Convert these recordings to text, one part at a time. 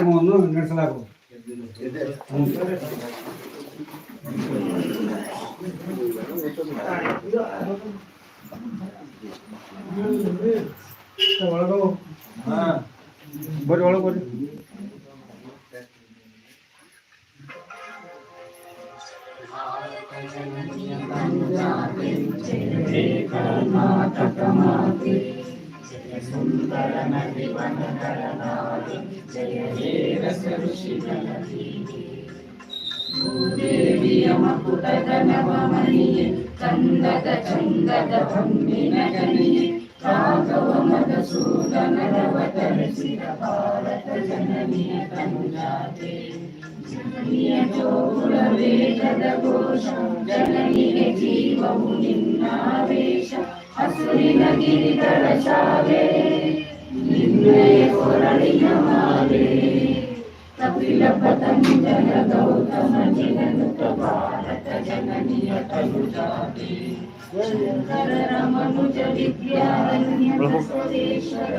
ಕಾರ್ಯಕ್ರಮವನ್ನು ನಡೆಸಲಾಗುವುದು ಬರ್ರಿ ಒಳಗೆ ಬರ್ರಿ ದೇವಿಯ ಮಕುಟದ ನವಮಣಿಯೇ ಕಂದದ ಚಂದದ ಹೊನ್ನಿನ ಗಣಿಯೇ ರಾಘವ ಮಧುಸೂದನರವತರಿಸಿದ ಭಾರತ ಜನನಿಯ ತನುಜಾತೆ ಜನನಿಯ ಜೋಗುಳ ವೇದದ ಘೋಷ ಜನನಿಗೆ ಜೀವವು ನಿನ್ನಾವೇಶ ಹಸುರಿನ ಗಿರಿಗಳ ಶಾಲೆ ನಿನ್ನಯ ಕೊರಳಿನ ಮಾಲೆ ಕಪಿಲ ಪತಂಜಲ ಗೌತಮ ಜಿನನುತ ಭಾರತ ಜನನಿಯ ತನುಜಾತೆ ಶಂಕರ ಮನುಜ ವಿದ್ಯಾರಣ್ಯ ಬಸವೇಶ್ವರ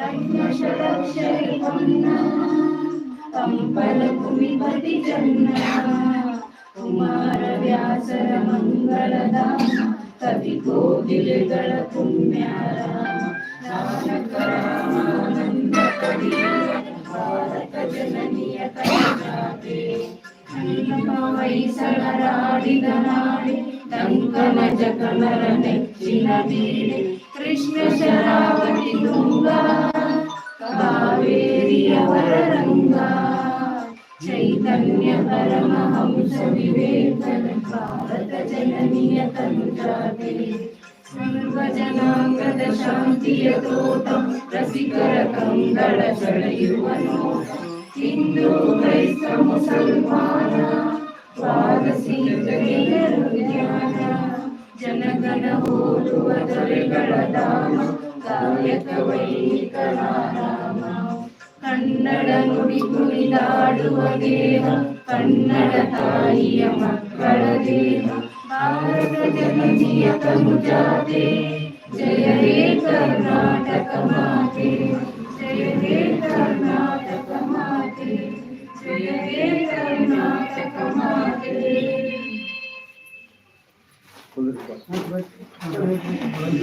ರಂಗಶರಕ್ಷರಿ ಹೊನ್ನ ಕಂಪಲ ಭೂಮಿಪತಿ ಜನ್ನ ಕುಮಾರ ವ್ಯಾಸರ ಮಂಗಳಧಾಮ ಕವಿ ಕೋಗಿಲೆಗಳ ಪುಣ್ಯಾರಾಮ ನಾನಕ ರಾಮಾನಂದ ಕವಿ ಭಾರತ ಜನನಿಯ ಕೈಜಾತೆ ವೈಸಳರಾಡಿದ ನಾಡಿ ಕಂಕನ ಜಕನರ ನೆಚ್ಚಿನ ಬೀಡೆ ಕೃಷ್ಣ ಶರಾವತಿ ತುಂಗ ಕಾವೇರಿಯವರ ರಂಗ ಚೈತನ್ಯ ಪರಮಹಂಸ ವಿವೇಕನ ಭಾರತ ಜನನಿಯ ತನುಜಾತೆ ಸರ್ವ ಜನಾಂಗದ ಶಾಂತಿಯ ತೋಟ ರಸಿಕರ ಕಂಗಳ ಸೆಳೆಯುವ ನೋಟ ಹಿಂದೂ ಕ್ರೈಸ್ತ ಮುಸಲ್ಮಾನ ವಾರಸೀಯರು ಜ್ಞಾನ ಜನಗಣ ಹೋಲುವ ದೊರೆಗಳ ಧಾಮ ಕಾಯಕ ವೈಣಿಕರ ನಾಮ ಕನ್ನಡ ನುಡಿ ಕುಣಿದಾಡುವ ದೇಹ ಕನ್ನಡ ತಾಯಿಯ ಮಕ್ಕಳ ದೇಹ ಭಾರತ ಜನನಿಯ ತನುಜಾತೆ ಜಯ ಹೇ ಕರ್ನಾಟಕ ಮಾತೆ ಜಯ ಹೇ ಕರ್ನಾಟಕ ಮಾತೆ ಜಯ ಹೇ ಕರ್ನಾಟಕ ಮಾತೆ ಒಳಗೆ ಹೋರಿ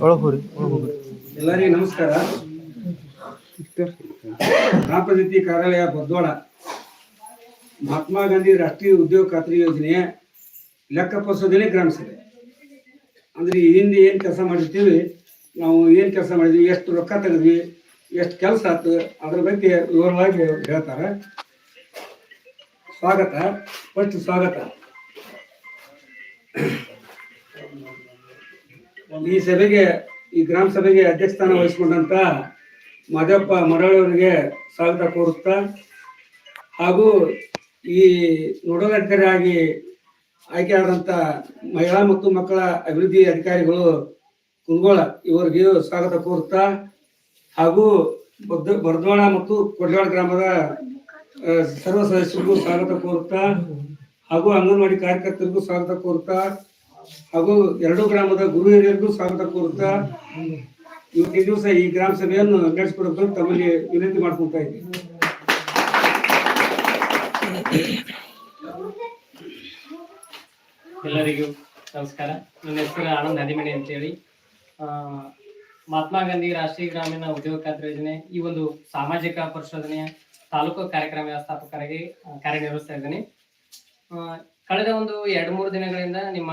ಒಳಗೆ ಹೋಗ್ರಿ ಎಲ್ಲರಿಗೂ ನಮಸ್ಕಾರ. ಪಂಚಾಯತಿ ಕಾರ್ಯಾಲಯ ಬದ್ದೋಳ ಮಹಾತ್ಮ ಗಾಂಧಿ ರಾಷ್ಟ್ರೀಯ ಉದ್ಯೋಗ ಖಾತ್ರಿ ಯೋಜನೆಯ ಲೆಕ್ಕ ಪಸೋದಲ್ಲೇ ಗ್ರಾಮ ಸಭೆ. ಅಂದ್ರೆ ಹಿಂದೆ ಏನು ಕೆಲಸ ಮಾಡಿರ್ತೀವಿ, ನಾವು ಏನು ಕೆಲಸ ಮಾಡಿದ್ವಿ, ಎಷ್ಟು ರೊಕ್ಕ ತೆಗೆದ್ವಿ, ಎಷ್ಟು ಕೆಲಸ ಆಯ್ತು, ಅದ್ರ ಬಗ್ಗೆ ವಿವರವಾಗಿ ಹೇಳ್ತಾರೆ. ಸ್ವಾಗತ ಫಸ್ಟ್ ಸ್ವಾಗತ. ಈ ಸಭೆಗೆ, ಈ ಗ್ರಾಮ ಸಭೆಗೆ ಅಧ್ಯಕ್ಷಸ್ಥಾನ ವಹಿಸಿಕೊಂಡಂತ ಮಾದಪ್ಪ ಮರಳವರಿಗೆ ಸ್ವಾಗತ ಕೋರುತ್ತಾ, ಹಾಗೂ ಈ ನೋಡಲ್ ಆಯ್ಕೆಯಾದಂಥ ಮಹಿಳಾ ಮತ್ತು ಮಕ್ಕಳ ಅಭಿವೃದ್ಧಿ ಅಧಿಕಾರಿಗಳು ಕುಂದಗೋಳ, ಇವರಿಗೆ ಸ್ವಾಗತ ಕೋರುತ್ತಾ ಹಾಗೂ ಬರ್ದೋಣ ಮತ್ತು ಕೊಡ್ಯಾಳ ಗ್ರಾಮದ ಸರ್ವ ಸದಸ್ಯರಿಗೂ ಸ್ವಾಗತ ಕೋರುತ್ತಾ ಹಾಗೂ ಅಂಗನವಾಡಿ ಕಾರ್ಯಕರ್ತರಿಗೂ ಸ್ವಾಗತ ಕೋರುತ್ತಾ ಹಾಗೂ ಎರಡು ಗ್ರಾಮದ ಗುರು ಹಿರಿಯರಿಗೂ ಸ್ವಾಗತ ಕೋರುತ್ತಾ ಇವತ್ತಿನ ದಿವಸ ಈ ಗ್ರಾಮ ಸಭೆಯನ್ನು ನಡೆಸಿಕೊಡಬೇಕು ತಮ್ಮಲ್ಲಿ ವಿನಂತಿ ಮಾಡ್ಕೊಂತ ಇದ್ದೀನಿ. ಎಲ್ಲರಿಗೂ ನಮಸ್ಕಾರ. ನನ್ನ ಹೆಸರು ಆನಂದ್ ಹದಿಮಣಿ ಅಂತೇಳಿ. ಮಹಾತ್ಮ ಗಾಂಧಿ ರಾಷ್ಟ್ರೀಯ ಗ್ರಾಮೀಣ ಉದ್ಯೋಗ ಖಾತ್ರಿ ಯೋಜನೆ ಈ ಒಂದು ಸಾಮಾಜಿಕ ಪರಿಶೋಧನೆಯ ತಾಲೂಕು ಕಾರ್ಯಕ್ರಮ ವ್ಯವಸ್ಥಾಪಕರಾಗಿ ಕಾರ್ಯನಿರ್ವಹಿಸ್ತಾ ಇದ್ದೀನಿ. ಕಳೆದ ಒಂದು ಎರಡು ಮೂರು ದಿನಗಳಿಂದ ನಿಮ್ಮ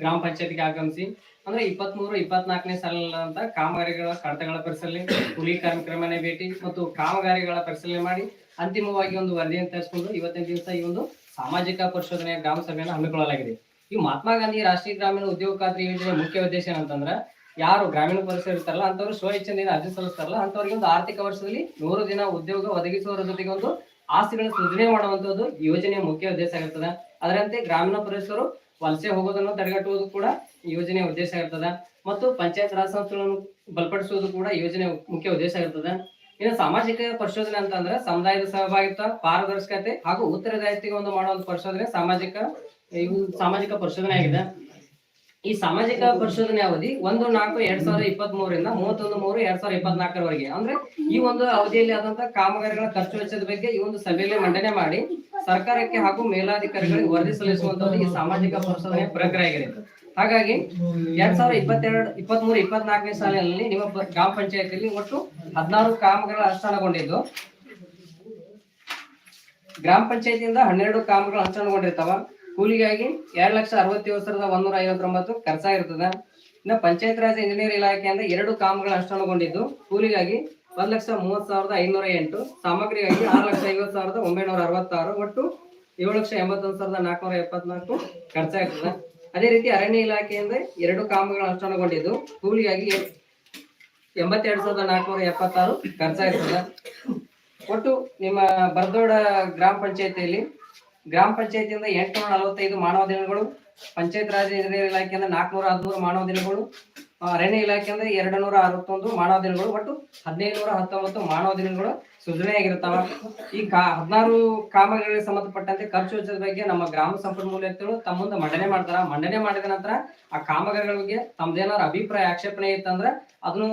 ಗ್ರಾಮ ಪಂಚಾಯತಿಗೆ ಆಗಮಿಸಿ, ಅಂದ್ರೆ ಇಪ್ಪತ್ಮೂರು, ಇಪ್ಪತ್ನಾಲ್ಕನೇ ಸಾಲಿನಂತ ಕಾಮಗಾರಿಗಳ ಕಡತಗಳ ಪರಿಶೀಲನೆ, ಕೂಲಿ ಕಾರ್ಮಿಕರ ಮನೆ ಭೇಟಿ ಮತ್ತು ಕಾಮಗಾರಿಗಳ ಪರಿಶೀಲನೆ ಮಾಡಿ ಅಂತಿಮವಾಗಿ ಒಂದು ವರದಿಯನ್ನು ತರಿಸಿಕೊಂಡು ಇವತ್ತಿನ ದಿವಸ ಈ ಒಂದು ಸಾಮಾಜಿಕ ಪರಿಶೋಧನೆಯ ಗ್ರಾಮ ಸಭೆಯನ್ನು ಹಮ್ಮಿಕೊಳ್ಳಲಾಗಿದೆ. ಈ ಮಹಾತ್ಮ ಗಾಂಧಿ ರಾಷ್ಟ್ರೀಯ ಗ್ರಾಮೀಣ ಉದ್ಯೋಗ ಖಾತ್ರಿ ಯೋಜನೆ ಮುಖ್ಯ ಉದ್ದೇಶ ಏನಂತಂದ್ರ, ಯಾರು ಗ್ರಾಮೀಣ ಪರಿಸರ ಇರ್ತಾರಲ್ಲ ಅಂತವ್ರು ಸ್ವ ಇಚ್ಛೆಯಿಂದ ಅರ್ಜಿ ಸಲ್ಲಿಸ್ತಾರಲ್ಲ ಅಂತವ್ರಿಗೆ ಒಂದು ಆರ್ಥಿಕ ವರ್ಷದಲ್ಲಿ ನೂರು ದಿನ ಉದ್ಯೋಗ ಒದಗಿಸುವ ಜೊತೆಗೆ ಒಂದು ಆಸ್ತಿಗಳ ಸೃಜನೆ ಮಾಡುವಂತದ್ದು ಯೋಜನೆಯ ಮುಖ್ಯ ಉದ್ದೇಶ ಆಗಿರ್ತದೆ. ಅದರಂತೆ ಗ್ರಾಮೀಣ ಪರಿಸರರು ವಲಸೆ ಹೋಗೋದನ್ನು ತಡೆಗಟ್ಟುವುದು ಕೂಡ ಯೋಜನೆಯ ಉದ್ದೇಶ ಆಗಿರ್ತದೆ. ಮತ್ತು ಪಂಚಾಯತ್ ರಾಜ್ ಸಂಸ್ಥೆಗಳನ್ನು ಬಲಪಡಿಸುವುದು ಕೂಡ ಯೋಜನೆ ಮುಖ್ಯ ಉದ್ದೇಶ ಆಗಿರ್ತದೆ. ಇನ್ನು ಸಾಮಾಜಿಕ ಪರಿಶೋಧನೆ ಅಂತಂದ್ರೆ ಸಮುದಾಯದ ಸಹಭಾಗಿತ್ವ, ಪಾರದರ್ಶಕತೆ ಹಾಗೂ ಉತ್ತರದಾಯಿತ್ವ ಒಂದು ಮಾಡುವಂತ ಪರಿಶೋಧನೆ ಸಾಮಾಜಿಕ ಇವು ಸಾಮಾಜಿಕ ಪರಿಶೋಧನೆ ಆಗಿದೆ ಈ ಸಾಮಾಜಿಕ ಪರಿಶೋಧನೆ ಅವಧಿ ಒಂದು, ನಾಲ್ಕು, ಎರಡ್ ಸಾವಿರದ ಇಪ್ಪತ್ತ್ ಮೂರಿಂದ ಮೂವತ್ತೊಂದು, ಮೂರು, ಎರಡ್ ಸಾವಿರದ ಇಪ್ಪತ್ನಾಲ್ಕರವರೆಗೆ. ಅಂದ್ರೆ ಈ ಒಂದು ಅವಧಿಯಲ್ಲಿ ಆದಂತಹ ಕಾಮಗಾರಿಗಳ ಖರ್ಚು ವೆಚ್ಚದ ಬಗ್ಗೆ ಈ ಒಂದು ಸಭೆಯಲ್ಲಿ ಮಂಡನೆ ಮಾಡಿ ಸರ್ಕಾರಕ್ಕೆ ಹಾಗೂ ಮೇಲಾಧಿಕಾರಿಗಳಿಗೆ ವರದಿ ಸಲ್ಲಿಸುವಂತದ್ದು ಈ ಸಾಮಾಜಿಕ ಪರಿಶೋಧನೆ ಪ್ರಕ್ರಿಯೆ ಆಗಿದೆ. ಹಾಗಾಗಿ ಎರಡ್ ಸಾವಿರದ ಇಪ್ಪತ್ತೆರಡು ಇಪ್ಪತ್ತ್ ಮೂರು ಇಪ್ಪತ್ನಾಲ್ಕನೇ ಸಾಲಿನಲ್ಲಿ ನಿಮ್ಮ ಗ್ರಾಮ ಪಂಚಾಯತಿಯಲ್ಲಿ ಒಟ್ಟು ಹದಿನಾರು ಕಾಮಗಾರಿಗಳ ಅನುಷ್ಠಾನಗೊಂಡಿದ್ದು ಗ್ರಾಮ ಪಂಚಾಯತಿಯಿಂದ ಹನ್ನೆರಡು ಕಾಮಗಾರಿಗಳು ಅನುಷ್ಠಾನಗೊಂಡಿರ್ತಾವ ಕೂಲಿಗಾಗಿ ಎರಡ್ ಲಕ್ಷ ಅರವತ್ತೇಳು ಸಾವಿರದ ಒಂದೂರ ಐವತ್ತೊಂಬತ್ತು ಖರ್ಚಾಗಿರ್ತದ ಇನ್ನು ಪಂಚಾಯತ್ ರಾಜ್ ಇಂಜಿನಿಯರ್ ಇಲಾಖೆಯಿಂದ ಎರಡು ಕಾಮಗಳು ಅನುಷ್ಠಾನಗೊಂಡಿದ್ದು ಕೂಲಿಗಾಗಿ ಒಂದ್ ಲಕ್ಷ ಮೂವತ್ ಸಾವಿರದ ಐನೂರ ಎಂಟು, ಸಾಮಗ್ರಿಗಾಗಿ ಆರು ಲಕ್ಷ ಐವತ್ ಸಾವಿರದ ಒಂಬೈನೂರ ಅರವತ್ತಾರು, ಒಟ್ಟು ಏಳು ಲಕ್ಷ ಎಂಬತ್ತೊಂದು ಸಾವಿರದ ನಾಲ್ಕುನೂರ ಎಪ್ಪತ್ನಾಲ್ಕು ಖರ್ಚಾಗ್ತದೆ ಅದೇ ರೀತಿ ಅರಣ್ಯ ಇಲಾಖೆಯಿಂದ ಎರಡು ಕಾಮಗಳು ಅನುಷ್ಠಾನಗೊಂಡಿದ್ದು ಕೂಲಿಗಾಗಿ ಎಂಬತ್ತೆರಡು ಸಾವಿರದ ನಾಲ್ಕುನೂರ ಎಪ್ಪತ್ತಾರು ಖರ್ಚಾಗ್ತದೆ ಒಟ್ಟು ನಿಮ್ಮ ಬರ್ದೋಡ ಗ್ರಾಮ ಪಂಚಾಯತಿಯಲ್ಲಿ ಗ್ರಾಮ ಪಂಚಾಯತಿಯಿಂದ ಎಂಟುನೂರ ನಲವತ್ತೈದು ಮಾನವ ದಿನಗಳು, ಪಂಚಾಯತ್ ರಾಜ್ ಇಲಾಖೆಯಿಂದ ನಾಲ್ಕುನೂರ ಹದಿಮೂರು ಮಾನವ ದಿನಗಳು ಅರಣ್ಯ ಇಲಾಖೆಯಿಂದ ಎರಡು ನೂರ ಅರವತ್ತೊಂದು ಮಾನವ ದಿನಗಳು ಒಟ್ಟು ಹದಿನೈದು ನೂರ ಹತ್ತೊಂಬತ್ತು ಮಾನವ ದಿನಗಳು ಸೃಜನೆಯಾಗಿರ್ತಾವ ಈ ಕಾ, ಹದಿನಾರು ಕಾಮಗಾರಿಗಳಿಗೆ ಸಂಬಂಧಪಟ್ಟಂತೆ ಖರ್ಚು ವೆಚ್ಚದ ಬಗ್ಗೆ ನಮ್ಮ ಗ್ರಾಮ ಸಂಪನ್ಮೂಲ ವ್ಯಕ್ತಿಗಳು ತಮ್ಮ ಮುಂದೆ ಮಂಡನೆ ಮಾಡ್ತಾರ. ಮಂಡನೆ ಮಾಡಿದ ನಂತರ ಆ ಕಾಮಗಾರಿಗಳ ಬಗ್ಗೆ ತಮ್ದೇನಾದ್ರು ಅಭಿಪ್ರಾಯ, ಆಕ್ಷೇಪಣೆ ಇತ್ತಂದ್ರೆ ಅದನ್ನು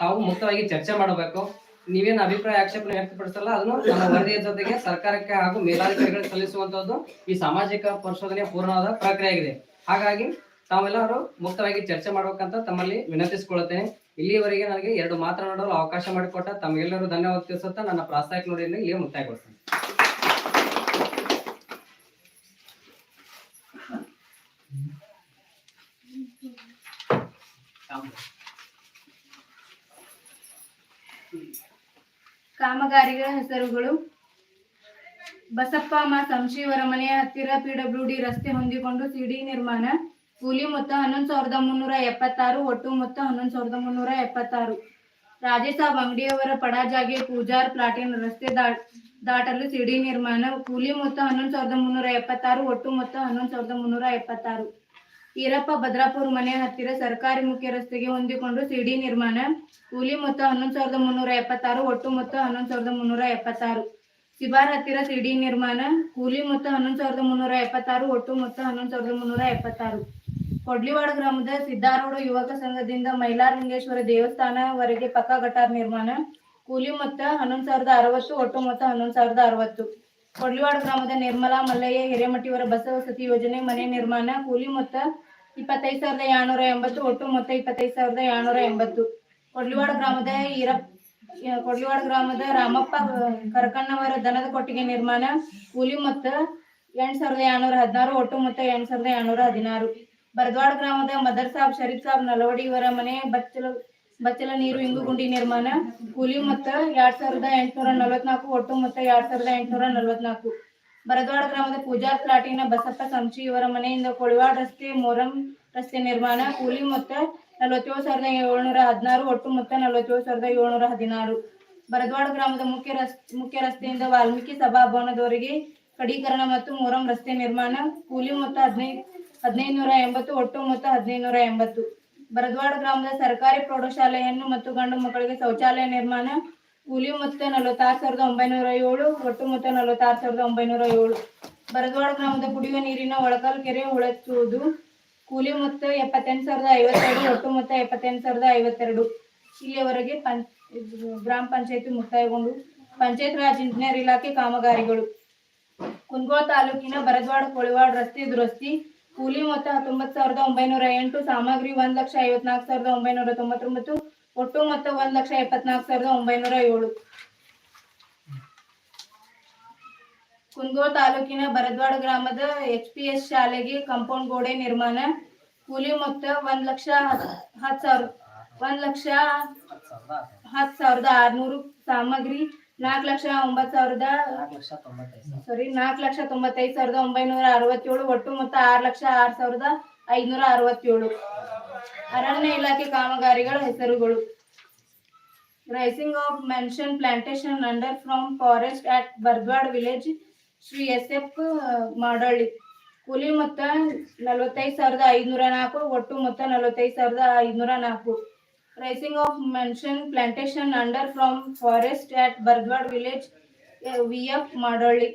ತಾವು ಮುಕ್ತವಾಗಿ ಚರ್ಚೆ ಮಾಡಬೇಕು. ನೀವೇನು ಅಭಿಪ್ರಾಯ ಆಕ್ಷೇಪಣೆ ವ್ಯಕ್ತಪಡಿಸಲ್ಲ, ಅದನ್ನು ನಮ್ಮ ವರದಿಯ ಜೊತೆಗೆ ಸರ್ಕಾರಕ್ಕೆ ಹಾಗೂ ಮೇಲಾಧಿಕಾರಿಗಳಿಗೆ ಸಲ್ಲಿಸುವಂತದ್ದು ಈ ಸಾಮಾಜಿಕ ಪರಿಶೋಧನೆಯ ಪೂರ್ಣವಾದ ಪ್ರಕ್ರಿಯೆ ಆಗಿದೆ ಹಾಗಾಗಿ ತಾವೆಲ್ಲರೂ ಮುಕ್ತವಾಗಿ ಚರ್ಚೆ ಮಾಡಬೇಕಂತ ತಮ್ಮಲ್ಲಿ ವಿನಂತಿಸಿಕೊಳ್ಳುತ್ತೇನೆ. ಇಲ್ಲಿಯವರೆಗೆ ನನಗೆ ಎರಡು ಮಾತನಾಡಲು ಅವಕಾಶ ಮಾಡಿಕೊಟ್ಟ ತಮಗೆಲ್ಲರೂ ಧನ್ಯವಾದ ತಿಳಿಸುತ್ತಾ ನನ್ನ ಪ್ರಾಸ್ತಾವಿಕ ನೋಡಿ ಇಲ್ಲಿಯೇ ಮುಕ್ತಾಯಗೊಳಿಸ್ತೇನೆ. ಕಾಮಗಾರಿಗಳ ಹೆಸರುಗಳು ಬಸಪ್ಪ ಮಾ ಸಂಶೀವರ ಮನೆಯ ಹತ್ತಿರ ಪಿಡಬ್ಲ್ಯೂ ಡಿ ರಸ್ತೆ ಹೊಂದಿಕೊಂಡು ಸಿಡಿ ನಿರ್ಮಾಣ. ಕೂಲಿ ಮೊತ್ತ ಹನ್ನೊಂದು ಸಾವಿರದ ಮುನ್ನೂರ ಎಪ್ಪತ್ತಾರು, ಒಟ್ಟು ಮೊತ್ತ ಹನ್ನೊಂದು ಸಾವಿರದ ಮುನ್ನೂರ ಎಪ್ಪತ್ತಾರು. ರಾಜೇಶಾಬ್ ಅಂಗಡಿಯವರ ಪಡಾಜಾಗೆ ಪೂಜಾರ್ ಪ್ಲಾಟಿನ್ ರಸ್ತೆ ದಾಟ್ ದಾಟಲು ಸಿಡಿ ನಿರ್ಮಾಣ. ಕೂಲಿ ಮೊತ್ತ ಹನ್ನೊಂದು ಸಾವಿರದ ಮುನ್ನೂರ ಎಪ್ಪತ್ತಾರು, ಒಟ್ಟು ಮೊತ್ತ ಹನ್ನೊಂದು ಸಾವಿರದ ಮುನ್ನೂರ ಎಪ್ಪತ್ತಾರು. ಈರಪ್ಪ ಭದ್ರಾಪುರ ಮನೆ ಹತ್ತಿರ ಸರ್ಕಾರಿ ಮುಖ್ಯ ರಸ್ತೆಗೆ ಹೊಂದಿಕೊಂಡು ಸಿಡಿ ನಿರ್ಮಾಣ, ಕೂಲಿ ಮೊತ್ತ ಹನ್ನೊಂದು ಸಾವಿರದ ಮುನ್ನೂರ ಎಪ್ಪತ್ತಾರು, ಒಟ್ಟು ಮೊತ್ತ ಹನ್ನೊಂದು ಸಾವಿರದ ಮುನ್ನೂರ ಎಪ್ಪತ್ತಾರು. ಸಿಬಾರ್ ಹತ್ತಿರ ಸಿಡಿ ನಿರ್ಮಾಣ, ಕೂಲಿ ಮೊತ್ತ ಹನ್ನೊಂದು ಸಾವಿರದ ಮುನ್ನೂರ ಎಪ್ಪತ್ತಾರು, ಒಟ್ಟು ಮೊತ್ತ ಹನ್ನೊಂದು ಸಾವಿರದ ಮುನ್ನೂರ ಎಪ್ಪತ್ತಾರು. ಕೊಡ್ಲಿವಾಡ ಗ್ರಾಮದ ಸಿದ್ದಾರೂಢ ಯುವಕ ಸಂಘದಿಂದ ಮೈಲಾರಲಿಂಗೇಶ್ವರ ದೇವಸ್ಥಾನವರೆಗೆ ಪಕ್ಕಾ ಗಟಾರ್ ನಿರ್ಮಾಣ, ಕೂಲಿ ಮೊತ್ತ ಹನ್ನೊಂದು ಸಾವಿರದ ಅರವತ್ತು, ಒಟ್ಟು ಮೊತ್ತ ಹನ್ನೊಂದು ಸಾವಿರದ ಅರವತ್ತು. ಕೊಡ್ಲಿವಾಡ ಗ್ರಾಮದ ನಿರ್ಮಲಾ ಮಲ್ಲಯ್ಯ ಹಿರೇಮಠಿಯವರ ಬಸ ವಸತಿ ಯೋಜನೆ ಮನೆ ನಿರ್ಮಾಣ, ಕೂಲಿ ಮೊತ್ತ ಇಪ್ಪತ್ತೈದು ಸಾವಿರದ ಏಳ್ನೂರ ಎಂಬತ್ತು, ಒಟ್ಟು ಮೊತ್ತ ಇಪ್ಪತ್ತೈದು ಸಾವಿರದ ಏಳ್ನೂರ ಎಂಬತ್ತು. ಕೊಡ್ಲಿವಾಡ ಗ್ರಾಮದ ಈರಪ್ಪ ಕೊಡ್ಲಿವಾಡ ಗ್ರಾಮದ ರಾಮಪ್ಪ ಕರಕಣ್ಣವರ ದನದ ಕೊಟ್ಟಿಗೆ ನಿರ್ಮಾಣ, ಕೂಲಿ ಮೊತ್ತ ಎಂಟ್ ಸಾವಿರದ ಏಳ್ನೂರ ಹದಿನಾರು, ಒಟ್ಟು ಮೊತ್ತ ಎಂಟ್ ಸಾವಿರದ ಏಳ್ನೂರ ಹದಿನಾರು. ಬರದ್ವಾಡ ಗ್ರಾಮದ ಮದರ್ ಸಾಬ್, ಶರೀಫ್ ಸಾಬ್ ನಲವಡಿ ಇವರ ಮನೆ, ಬಚ್ಚಲ ಬಚ್ಚಲ ನೀರು ಇಂಗು ಗುಂಡಿ ನಿರ್ಮಾಣ, ಕೂಲಿ ಮೊತ್ತ ಎರಡ್ ಸಾವಿರದ ಎಂಟುನೂರ ನಲವತ್ನಾಲ್ಕು, ಒಟ್ಟು ಮೊತ್ತ ಎರಡ್ ಸಾವಿರದ ಎಂಟುನೂರ ನಲವತ್ನಾಲ್ಕು. ಬರದ್ವಾಡ ಗ್ರಾಮದ ಪೂಜಾರ್ ಪ್ಲಾಟಿನ ಬಸಪ್ಪ ಸಂಶಿ ಇವರ ಮನೆಯಿಂದ ಕೊಳಿವಾಡ ರಸ್ತೆ, ಮೊರಂ ರಸ್ತೆ ನಿರ್ಮಾಣ, ಕೂಲಿ ಮೊತ್ತ ನಲವತ್ತೇಳು ಸಾವಿರದ ಏಳ್ನೂರ ಹದಿನಾರು, ಒಟ್ಟು ಮೊತ್ತ ನಲವತ್ತೇಳು ಸಾವಿರದ ಏಳ್ನೂರ ಹದಿನಾರು. ಬರದ್ವಾಡ ಗ್ರಾಮದ ಮುಖ್ಯ ರಸ್, ಮುಖ್ಯ ರಸ್ತೆಯಿಂದ ವಾಲ್ಮೀಕಿ ಸಭಾಭವನದವರೆಗೆ ಕಡೀಕರಣ ಮತ್ತು ಮೊರಂ ರಸ್ತೆ ನಿರ್ಮಾಣ, ಕೂಲಿ ಮೊತ್ತ ಹದಿನೈದು ಹದಿನೈದು ನೂರ ಎಂಬತ್ತು, ಒಟ್ಟು ಮೊತ್ತ ಹದಿನೈದು ನೂರ ಎಂಬತ್ತು. ಬರದ್ವಾಡ ಗ್ರಾಮದ ಸರ್ಕಾರಿ ಪ್ರೌಢಶಾಲೆಯನ್ನು ಮತ್ತು ಗಂಡು ಮಕ್ಕಳಿಗೆ ಶೌಚಾಲಯ ನಿರ್ಮಾಣ, ಕೂಲಿ ಮೊತ್ತ ನಲವತ್ತಾರು ಸಾವಿರದ ಒಂಬೈನೂರ ಏಳು, ಒಟ್ಟು ಮೊತ್ತ ನಲವತ್ತಾರು ಸಾವಿರದ ಒಂಬೈನೂರ ಏಳು. ಬರದ್ವಾಡ ಗ್ರಾಮದ ಕುಡಿಯುವ ನೀರಿನ ಒಳಕಲ್ ಕೆರೆ ಉಳಚುವುದು, ಕೂಲಿ ಮೊತ್ತ ಎಪ್ಪತ್ತೆಂಟು ಸಾವಿರದ ಐವತ್ತೆರಡು, ಒಟ್ಟು ಮೊತ್ತ ಎಪ್ಪತ್ತೆಂಟು ಸಾವಿರದ ಐವತ್ತೆರಡು. ಇಲ್ಲಿಯವರೆಗೆ ಪಂ ಗ್ರಾಮ ಪಂಚಾಯತಿ ಮುಕ್ತಾಯಗೊಂಡು, ಪಂಚಾಯತ್ ರಾಜ್ ಇಂಜಿನಿಯರ್ ಇಲಾಖೆ ಕಾಮಗಾರಿಗಳು. ಕುಂದಗೋಳ ತಾಲೂಕಿನ ಬರದ್ವಾಡ ಕೊಳಿವಾಡ ರಸ್ತೆ ದುರಸ್ತಿ ಕೂಲಿ ಮೊತ್ತ ಹತ್ತೊಂಬತ್ತು ಸಾವಿರದ ಒಂಬೈನೂರ ಎಂಟು, ಸಾಮಗ್ರಿ ಒಂದ್ ಲಕ್ಷ ಐವತ್ನಾಲ್ಕು ಸಾವಿರದ ಒಂಬೈನೂರ ತೊಂಬತ್ತೊಂಬತ್ತು, ಒಟ್ಟು ಮೊತ್ತ ಒಂದ್ ಲಕ್ಷ ಎಪ್ಪತ್ನಾಲ್ಕು ಸಾವಿರದ ಒಂಬೈನೂರ ಏಳು. ಕುಂದಗೋಳ ತಾಲೂಕಿನ ಬರದ್ವಾಡ ಗ್ರಾಮದ ಎಚ್ ಪಿ ಎಸ್ ಶಾಲೆಗೆ ಕಾಂಪೌಂಡ್ ಗೋಡೆ ನಿರ್ಮಾಣ. ಕೂಲಿ ಮೊತ್ತ ಒಂದ್ ಲಕ್ಷ ಹತ್ ಸಾವಿರ, ಒಂದ್ ಲಕ್ಷ ಹತ್ತು ಸಾವಿರದ ಆರ್ನೂರು ಸಾಮಗ್ರಿ. ನಾಲ್ಕು ಲಕ್ಷ ಒಂಬತ್ತು ಸಾವಿರದ ಸಾರಿ ನಾಲ್ಕು ಲಕ್ಷ ತೊಂಬತ್ತೈದು ಸಾವಿರದ ಒಂಬೈನೂರ ಅರವತ್ತೇಳು ಒಟ್ಟು ಮೊತ್ತ ಆರು ಲಕ್ಷ ಆರು ಸಾವಿರದ ಐದುನೂರ ಅರವತ್ತೇಳು. ಅರಣ್ಯ ಇಲಾಖೆ ಕಾಮಗಾರಿಗಳ ಹೆಸರುಗಳು. Raising of mention plantation under from forest at Bardwad village Shri S F Madalli ಕೂಲಿ ಮೊತ್ತ ನಲವತ್ತೈದು ಸಾವಿರದ ಐದುನೂರ ನಾಲ್ಕು ಒಟ್ಟು ಮೊತ್ತ ನಲವತ್ತೈದು ಸಾವಿರದ ಐದುನೂರ ನಾಲ್ಕು. Raising of mention plantation under from forest at Bardwad village V F Madalli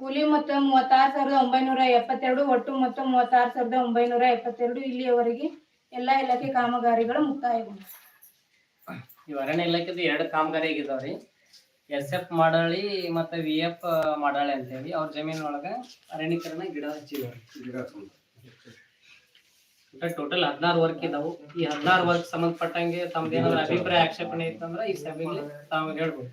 ಕೂಲಿ ಮೊತ್ತ ಮೂವತ್ತಾರು ಸಾವಿರದ ಒಂಬೈನೂರ ಎಪ್ಪತ್ತೆರಡು ಒಟ್ಟು ಮೊತ್ತ ಮೂವತ್ತಾರು ಸಾವಿರದ ಒಂಬೈನೂರ ಎಪ್ಪತ್ತೆರಡು ಇಲ್ಲಿಯವರೆಗೆ ಎಲ್ಲ ಇಲಾಖೆ ಕಾಮಗಾರಿಗಳು ಮುಕ್ತಾಯಗೊಂಡಿವೆ. ಈ ಅರಣ್ಯ ಇಲಾಖೆದು ಎರಡು ಕಾಮಗಾರಿ ಆಗಿದಾವ್ರಿ. ಎಸ್ ಎಫ್ ಮಾಡಾಳಿ ಮತ್ತೆ ವಿ ಎಫ್ ಮಾಡಾಳಿ ಅಂತೇಳಿ ಅವ್ರ ಜಮೀನೊಳಗ ಅರಣ್ಯೀಕರಣ ಗಿಡ ಹಚ್ಚಿದಾವ್ರಿ ಟೋಟಲ್ ಹದಿನಾರು ವರ್ಕ್ ಇದಾವು. ಈ ಹದಿನಾರು ವರ್ಕ್ ಸಂಬಂಧಪಟ್ಟಂಗೆ ತಮ್ದೇನಾದ್ರು ಅಭಿಪ್ರಾಯ ಆಕ್ಷೇಪಣೆ ಇತ್ತಂದ್ರ ಈ ಸಭೆಗೆ ತಾವು ಹೇಳ್ಬೋದು.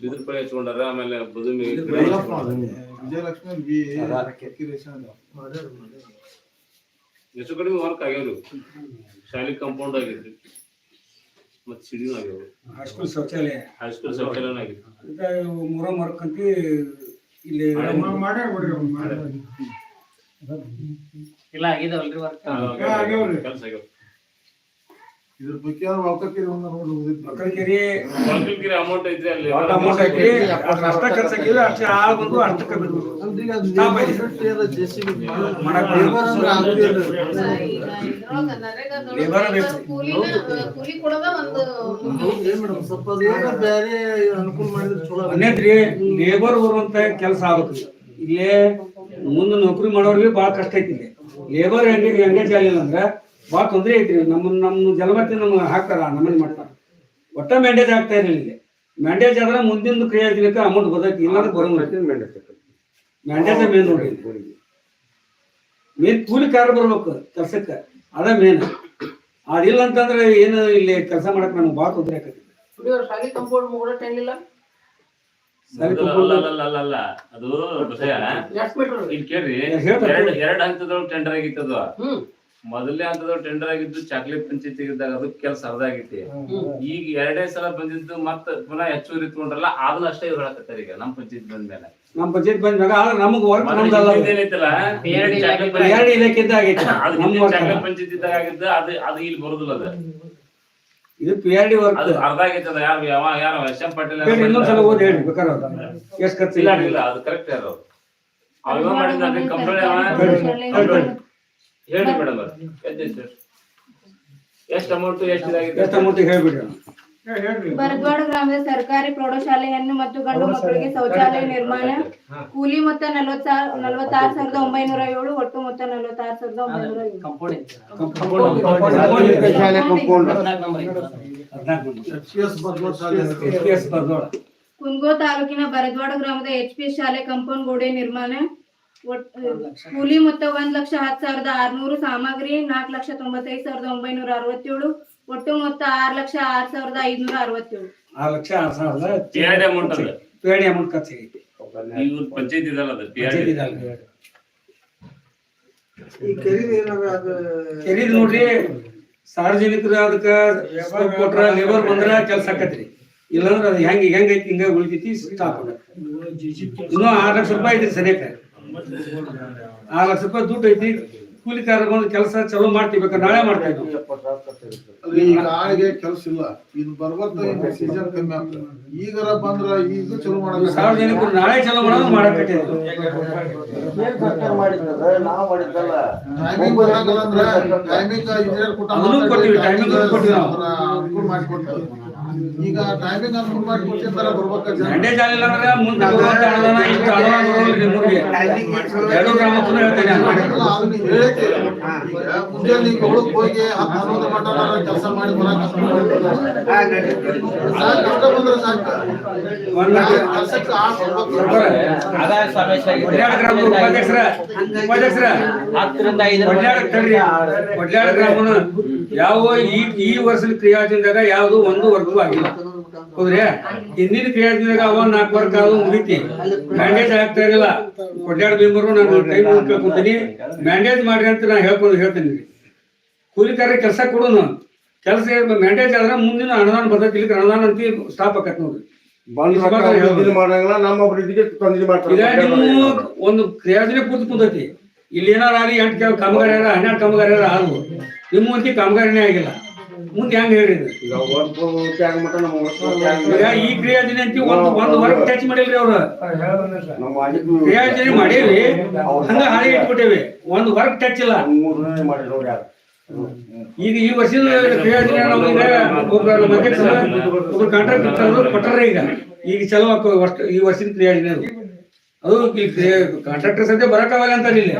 ಬಿದಿರ್ಪಳೆ ಹಚ್ಕೊಂಡಾರ ಆಮೇಲೆ ಬದುಮಿ ವಿಜಯಲಕ್ಷ್ಮಿ ಎಷ್ಟು ಕಡಿಮೆ ವರ್ಕ್ ಆಗ್ಯಾವ್ರಿ. ಶಾಲೆ ಕಾಂಪೌಂಡ್ ಆಗೈತ್ರಿ ಮತ್ ಸಿಡಿನೂ ಆಗ್ಯಾವ. ಹೈಸ್ಕೂಲ್ ಶೌಚಾಲಯ. ಹೈಸ್ಕೂಲ್ ಶೌಚಾಲಯನ ಆಗೈತಿ ಅಂತ ಇವು ಮೂರ ಮರ್ಕಂತ ಇಲ್ಲಿ ಇಲ್ಲ ಆಗಿದಾವಲ್ರಿ ವರ್ಕ್ ಕೆಲಸ ಆಗ್ಯಾವ ಇದ್ರ ಬಗ್ಗೆ ಅವ್ರು ಒಂದು ನೋಡಿ ಅಮೌಂಟ್ ಐತ್ರಿ ಅಲ್ಲಿ ಅಮೌಂಟ್ ಐತಿ ಅಷ್ಟ್ ಆಳ್ ಬಂದು ಅಷ್ಟಕ್ಕೆ ಮಾಡಕ್ ಲೇಬರ್ ಬೇಕು. ಕೂಲಿ ಕೊಡದ ಒಂದು ಸ್ವಲ್ಪ ಅದೇನೋ ಬೇರೆ ಅನುಕೂಲ ಮಾಡಿದ್ರೆ ಚಲೋ ಲೇಬರ್ ಬರುವಂತ ಕೆಲಸ ಆಗುತ್ತೆ ಇಲ್ಲೇ ಮುಂದೆ ನೌಕರಿ ಮಾಡೋರ್ಗೆ ಬಹಳ ಕಷ್ಟ ಐತಿ ಲೇಬರ್ ಹೆಂಗೆ ಎಂಗೇಜ್ ಆಗಿಲ್ಲ ಅಂದ್ರೆ ಭಾಳ ತೊಂದರೆ ಐತ್ರಿ. ನಮ್ಮ ನಮ್ಮ ಜಲಮತಿ ನಮ್ಗೆ ಹಾಕ್ತಾರ ನಮ್ಮಲ್ಲಿ ಮಾಡ್ತಾರ. ಒಟ್ಟ ಮ್ಯಾಂಡೇಜ್ ಆಗ್ತಾ ಇರಲಿಲ್ಲ ಇಲ್ಲಿ ಮ್ಯಾಂಡೇಜ್ ಆದ್ರೆ ಮುಂದಿನ ಕ್ರಿಯಾಜನಕ್ಕೆ ಅಮೌಂಟ್ ಬರ್ತೈತಿ ಇಲ್ಲಾಂದ್ರೆ ಬರೋಂಗಿಲ್ಲ. ಮಾಡ್ತೀನಿ ಮ್ಯಾಂಡೇಜ್ ಮೇನ್ ನೋಡ್ರಿ. ಮೇನ್ ಕೂಲಿ ಕಾರ್ ಬರ್ಬೇಕು ಕೆಲ್ಸಕ್ಕೆ. ಅದ ಮೇನ್ ಅದಿಲ್ಲ ಅಂತಂದ್ರೆ ಏನು ಇಲ್ಲಿ ಕೆಲಸ ಮಾಡಕ್ ನಮ್ಗೆ ಭಾಳ ತೊಂದರೆ ಆಗ್ತದೆ ಶಾಲಿ ಕಂಪೌಂಡ್ ಮುಗಿದ ಅದು ಕೇಳ್ರಿ. ಎರಡ್ ಎರಡ್ ಹಂತದೊಳಗೆ ಟೆಂಡರ್ ಆಗಿತ್ತದ. ಹ್ಮ್. ಮೊದಲನೇ ಹಂತದ ಟೆಂಡರ್ ಆಗಿದ್ದು ಚಾಕ್ಲೇಟ್ ಪಂಚಾಯತಿ ಇದ್ದಾಗ ಅದು ಕೆಲಸ ಅರ್ಧಾಗೈತಿ. ಈಗ ಎರಡೇ ಸಲ ಬಂದಿದ್ದು ಮತ್ತ ಪುನಃ ಹೆಚ್ಚುವರಿ ತಗೊಂಡ್ರಲ್ಲ ಅದನ್ನ ಅಷ್ಟೇ ಇವ್ರು ಹೇಳಕತ್ತಾರ ಈಗ ನಮ್ ಪಂಚಾಯತ್ ಬಂದ್ಮೇಲೆ. ನಮ್ಮ ಪಂಚಾಯತ್ ಬಂದಾಗ ಆದ್ರೆ ನಮಗೆ ವರ್ಕ್ ಮೊದಲು ನಮ್ದಲ್ಲ ಎರಡು ಇಲಾಖೆಯಿಂದ ಆಗೈತೆ. ಅದು ನಮ್ಮ ಹಿಂದಿನ ಚಾಕ್ಲೇಟ್ ಪಂಚಾಯತ್ ಇದ್ದಾಗ ಆಗಿದ್ದು ಅದು ಅದು ಇಲ್ಲಿ ಬರುದಿಲ್ಲ ಅದ. ಇದು ಪಿ ಆರ್ ಡಿ ವರ್ಕ್ ಅದು ಅರ್ಧ ಆಗೈತೆ ಅದು ಯಾರು ಯಾವ ಯಾರು ಎಸ್ ಎಂ ಪಾಟೀಲ್ ಅವ್ರು ಇನ್ನೊಂದ್ಸಲ ಓದಿ ಹೇಳಿ ಬೇಕಾದ್ರೆ ಎಷ್ಟು ಖರ್ಚು ಇಲ್ಲ ಅದು ಕರೆಕ್ಟ್ ಯಾರು? ಅವ್ರು ಇವ ಮಾಡಿದ ಅದೇ ಕಂಪ್ಲೇಂಟ್ ಹೇಳಿ ಮೇಡಮ್ ಎಷ್ಟು ಅಮೌಂಟ್ ಎಷ್ಟು ಎಷ್ಟು ಅಮೌಂಟ್ ಹೇಳ್ಬಿಡಿ ಬರದ್ವಾಡ ಗ್ರಾಮದ ಸರ್ಕಾರಿ ಪ್ರೌಢಶಾಲೆ ಹೆಣ್ಣು ಮತ್ತು ಗಂಡು ಮಕ್ಕಳಿಗೆ ಶೌಚಾಲಯ ನಿರ್ಮಾಣ. ಕೂಲಿ ಮೊತ್ತ ನಲವತ್ತಾರು ಸಾವಿರದ ಒಂಬೈನೂರ ಏಳು ಒಟ್ಟು ಮೊತ್ತ ನಲವತ್ತಾರು ಸಾವಿರದ ಒಂಬೈನೂರ ಏಳು. ಕಂಪೌಂಡ್ ಶಾಲೆ ಕಂಪೌಂಡ್ ಹದಿನಾಲ್ಕು ನಂಬರ್ ಐತಲ್ಲ. ಹದಿನಾಲ್ಕು ಮಂದಿ. ಎಸ್ ಬರ್ಬೋದು ಶಾಲೆ. ಎಸ್ ಪಿ ಎಸ್ ಬರ್ದೋಳ ಕುಂದಗೋ ತಾಲೂಕಿನ ಬರದ್ವಾಡ ಗ್ರಾಮದ ಎಚ್ ಪಿ ಶಾಲೆ ಕಂಪೌಂಡ್ ಗೋಡೆ ನಿರ್ಮಾಣ. ಕೂಲಿ ಮೊತ್ತ ಒಂದ್ ಲಕ್ಷ ಹತ್ತು ಸಾವಿರದ ಆರ್ನೂರು ಸಾಮಗ್ರಿ ನಾಲ್ಕು ಲಕ್ಷ ತೊಂಬತ್ತೈದು ಸಾವಿರದ ಒಂಬೈನೂರ ಅರವತ್ತೇಳು ಒಟ್ಟು ಮೊತ್ತ ಆರು ಲಕ್ಷ ಆರು ಸಾವಿರದ ಐದ್ನೂರ ಅರವತ್ತೇಳು. ಆರು ಲಕ್ಷ ಆರು ಸಾವಿರದ PRD amount ಅದು. ಪಿ ಆರ್ ಡಿ ಅಮೌಂಟ್ ಖರ್ಚಾಗೈತಿ ಇವ್ರು ಪಂಚಾಯತ್ ಇದಲ್ಲ ಅದು? PRD. ಪಂಚಾಯ್ತಿ ಈ ಕೆರಿಗೆ ಏನಾರ ಅದು ಕೆರೀದ್ ನೋಡ್ರಿ ಸಾರ್ವಜನಿಕರು ಅದಕ್ಕ ಕೊಟ್ರ ಲೇಬರ್ ಬಂದ್ರ ಕೆಲ್ಸ ಆಕತ್ರಿ. ಇಲ್ಲಾಂದ್ರ ಅದು ಹೆಂಗ್ ಹೆಂಗ್ ಐತಿ ಹಿಂಗ ಉಳಿತೈತಿ ಸ್ಟಾಪ್ ಇನ್ನೂ ಆರ್ ಲಕ್ಷ ರೂಪಾಯಿ ಐತ್ರಿ ಸರಿಯಾಕ ಆರ್ ಲಕ್ಷ ರೂಪಾಯಿ ದುಡ್ಡು ಐತಿ ಕೂಲಿ ಕಾರ್ಯಗಳು ಕೆಲಸ ಚಲೋ ಮಾಡ್ತೀವಿ ನಾಳೆ ಮಾಡ್ತೀವಿ ಈಗ ಆಳಿಗೆ ಕೆಲಸ ಇಲ್ಲ. ಇದು ಬರ್ಬರ್ತ ಸೀಸನ್ ಕಮ್ಮಿ ಆಗ್ತದೆ. ಈಗರ ಬಂದ್ರೆ ಈಗ ಚಲೋ ಮಾಡಕ್ ಸಾರ್ವಜನಿಕರು ನಾಳೆ ಚಲೋ ಮಾಡೋದು ಮಾಡಿದ್ದಲ್ಲ. ಟೈಮಿಂಗ್ ಬರಂಗಿಲ್ಲ ಅಂದ್ರೆ ಟೈಮಿಂಗ್ ಇಂಜಿನಿಯರ್ ಕೊಟ್ಟ ಅದನ್ನೂ ಕೊಟ್ಟಿವಿ. ಅನುಕೂಲ ಮಾಡಿಕೊಡ್ತೀವಿ ಈಗ ಟೈಮಿಂಗ್ ಅನುಕೂಲ ಜಾಲಿಲ್ಲ ಅಂದ್ರೆ ಮುಂದೆ ಎರಡು ಗ್ರಾಮಕ್ಕೂ ಹೇಳ್ತೇನೆ ನಾನು. ಅಲ್ಲ, ಈಗ ಮುಂಜಾನೆ ಈಗ ಹೋಗಿ ಹತ್ತು ಹನ್ನೊಂದು ಮಟ್ಟ ಕೆಲಸ ಮಾಡಿ ಬರಕ್ ಸಾಕು ಅಷ್ಟ ಬಂದ್ರೆ ಸಾಕು. ಒಂದ್ ಲಕ್ಷ. ಕೆಲ್ಸಕ್ಕೆ ಆಳ್ ಬರ್ಬೇಕು. ಗ್ರಾಮದ ಉಪಾಧ್ಯಕ್ಷರ. ಉಪಾಧ್ಯಕ್ಷರ. ಒಡ್ಯಾಡ ತಡ್ರಿ. ಒಡ್ಯಾಡ ಗ್ರಾಮನ ಯಾವ ಈ ಈ ವರ್ಷದ ಕ್ರಿಯಾದಿಂದಾಗ ಯಾವುದು ಒಂದು ವರ್ಗವೂ ಆಗಿಲ್ಲ. ಹೌದ್ರಿ? ಹಿಂದಿನ ಕ್ರಿಯಾದಿಂದಾಗ ಅವ ನಾಲ್ಕು ವರ್ಕ್ ಅದು ಮುಗಿತಿ. ಮ್ಯಾಂಡೇಜ್ ಆಗ್ತಾ ಇರಲಿಲ್ಲ. ಒಡ್ಯಾಡ ಮೆಂಬರು ನಾನು ಟೈಮ್ ಕೇಳ್ಕೊಂತೀನಿ. ಮ್ಯಾಂಡೇಜ್ ಮಾಡ್ರಿ ಅಂತ ನಾ ಹೇಳ್ಕೊಂಡು ಹೇಳ್ತೀನಿ. ಕೂಲಿಕಾರ ಕೆಲಸ ಕೊಡೋನು. ಕೆಲಸ ಮ್ಯಾಂಡೇಜ್ ಆದ್ರೆ ಮುಂದಿನ ಅನುದಾನ ಬರ್ತೈತಿ. ಇಲ್ಲಿ ಅನುದಾನ ಅಂತ ಸ್ಟಾಪ್ ಆಕತ್ ನೋಡ್ರಿ. ಒಂದು ಕ್ರಿಯಾಜನೆ ಪೂರ್ತಿ ಕುಂತೈತಿ ಇಲ್ಲಿ ಏನಾರ ಆಗಲಿ ಎಂಟು ಕೆಲ ಕಾಮಗಾರಿಯಾರ ಹನ್ನೆರಡು ಕಾಮಗಾರಿ ಆದ್ರು ನಿಮ್ಮ ಕಾಮಗಾರಿನೇ ಆಗಿಲ್ಲ. ಮುಂದೆ ಹೆಂಗ್ ಹೇಳ್ರಿ ಇದು? ಈಗ ಒಂದ್ ನಮ್ಮ ವರ್ಷ ಈ ಅಂತ ಒಂದು ಒಂದು ವರ್ಕ್ ಟಚ್ ಮಾಡಿಲ್ರಿ ಅವ್ರು. ನಮ್ಮ ಮಾಡೇವಿ ಹಂಗ ಹಾಳಿ ಇಟ್ಬಿಟ್ಟೇವಿ. ಒಂದು ವರ್ಕ್ ಟಚ್ ಇಲ್ಲ. ಮೂರನೇ ಮಾಡಿ ನೋಡಿ ಯಾರು? ಈಗ ಈ ವರ್ಷದ ಕ್ರಿಯಾದಿನ ನಾವು ಈಗ ಒಬ್ಬ ನಮ್ಮ ಒಬ್ಬ ಕಾಂಟ್ರಾಕ್ಟರ್ ಕೊಟ್ಟಾರ ಈಗ. ಈಗ ಚಲೋ ವರ್ಷ ಈ ವರ್ಷದ ಕ್ರಿಯಾದಿನ ಅದು. ಅದು ಕಾಂಟ್ರಾಕ್ಟರ್ ಸದ್ಯ ಬರಕಾಗಲ್ಲ ಅಂತ ಇಲ್ಲಿ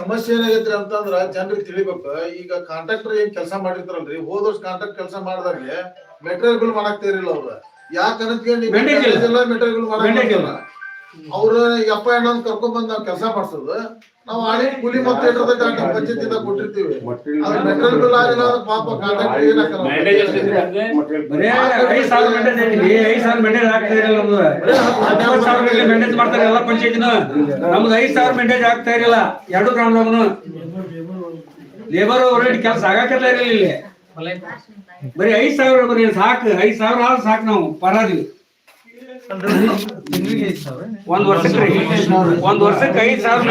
ಸಮಸ್ಯೆ ಏನಾಗೈತ್ರಿ ಅಂತಂದ್ರ ಜನರಿಗೆ ತಿಳಿಬೇಕು. ಈಗ ಕಾಂಟ್ರಾಕ್ಟರ್ ಏನ್ ಕೆಲಸ ಮಾಡಿರ್ತಾರಲ್ರಿ? ಹೋದ ವರ್ಷ ಕಾಂಟ್ರಾಕ್ಟ್ ಕೆಲಸ ಮಾಡಿದಾಗ ಮೆಟೀರಿಯಲ್ಗಳು ಮಾಡಕ್ ತೇರಿಲ್ಲ ಅವ್ರ. ಯಾಕಂದ್ರೆ. ಮೆಟೀರಿಯಲ್ಗಳು Mandate ಇಲ್ಲ. ಮಾಡಕ್ ಅವ್ರ ಅಪ್ಪ ಏನೋ ಕರ್ಕೊಂಡ್ ಬಂದ್ ನಾವ್ ಕೆಲಸ ಮಾಡ್ಸೋದು. ನಾವ್ ಆಡಿ ಕೂಲಿ ಮತ್ತೆ ಪಂಚಾಯತಿಂದ ಕೊಟ್ಟಿರ್ತೀವಿ. ಅದ್ರ ಮೆಟೀರಿಯಲ್ ಬಿಲ್ ಆಗಿಲ್ಲ ಅಂದ್ರೆ ಪಾಪ ಕಾಂಟ್ರಾಕ್ಟ್? ಬರೇ ಐದ್ ಸಾವಿರ ಮೆಂಟೇಜ್ ಐತಿ ಐದ್ ಸಾವಿರ ಮೆಂಟೇಜ್ ಆಗ್ತಾ ಇರಲಿಲ್ಲ ನಮ್ದು. ಹತ್ತು ಸಾವಿರ ಮೆಂಟೇಜ್ ಮಾಡ್ತಾರೆ ಎಲ್ಲ ಪಂಚಾಯತಿನ. ನಮ್ದು ಐದ್ ಸಾವಿರ ಮೆಂಟೇಜ್ ಆಗ್ತಾ ಇರಲಿಲ್ಲ ಎರಡು ಗ್ರಾಮದವನು. ಲೇಬರ್ ರೇಟ್ ಕೆಲಸ ಆಗಾಕಲ್ಲ ಇರಲಿಲ್ಲ ಇಲ್ಲಿ. ಬರೀ ಐದ್ ಸಾವಿರ ಬರೀ ಸಾಕು. ಐದ್ ಸಾವಿರ ಆದ್ರೆ ಸಾಕು ನಾವು. ಪರಾದ್ವಿ ಒಂದ್ ವರ್ಷಕ್ಕೆ ಒಂದ್ ವರ್ಷಕ್ಕೆ ಐದ್ ಸಾವಿರ